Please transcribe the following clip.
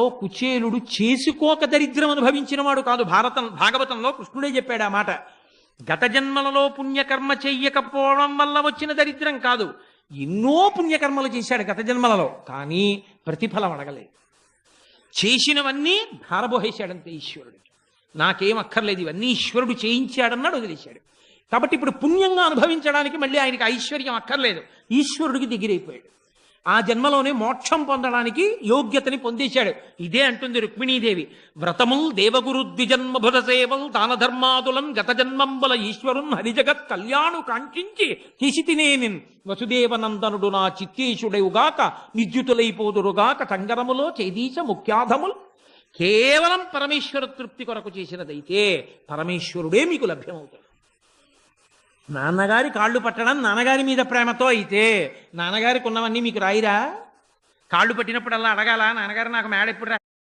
ఓ కుచేలుడు చేసుకోక దరిద్రం అనుభవించినవాడు కాదు. భారతం భాగవతంలో కృష్ణుడే చెప్పాడు ఆ మాట. గత జన్మలలో పుణ్యకర్మ చెయ్యకపోవడం వల్ల వచ్చిన దరిద్రం కాదు. ఎన్నో పుణ్యకర్మలు చేశాడు గత జన్మలలో కానీ ప్రతిఫలం అడగలేదు. చేసినవన్నీ ధారబోహేశాడంతే ఈశ్వరుడు. నాకేం అక్కర్లేదు ఇవన్నీ ఈశ్వరుడు చేయించాడన్నాడు వదిలేశాడు. కాబట్టి ఇప్పుడు పుణ్యంగా అనుభవించడానికి మళ్ళీ ఆయనకి ఐశ్వర్యం అక్కర్లేదు. ఈశ్వరుడికి దిగిరైపోయాడు ఆ జన్మలోనే మోక్షం పొందడానికి యోగ్యతని పొందేశాడు. ఇదే అంటుంది రుక్మిణీదేవి. వ్రతముల్ దేవగురు ద్విజన్మభుర సేవల్ దాన ధర్మాదులం గత జన్మంబల ఈశ్వరున్ హరిజగత్ కళ్యాణు కాంక్షించి హిసితినేనిన్ వసుదేవనందనుడు నా చిత్తేశుడేవుగాక నిద్యుతులైపోదురుగాక టంగరములో చేదీశ ముఖ్యాధముల్. కేవలం పరమేశ్వర తృప్తి కొరకు చేసినదైతే పరమేశ్వరుడే మీకు లభ్యమవుతాడు. నాన్నగారి కాళ్ళు పట్టడం నాన్నగారి మీద ప్రేమతో అయితే నాన్నగారికి ఉన్నవన్నీ మీకు రాయిరా? కాళ్ళు పట్టినప్పుడల్లా అడగాల? నాన్నగారు నాకు మేడ ఎప్పుడు రా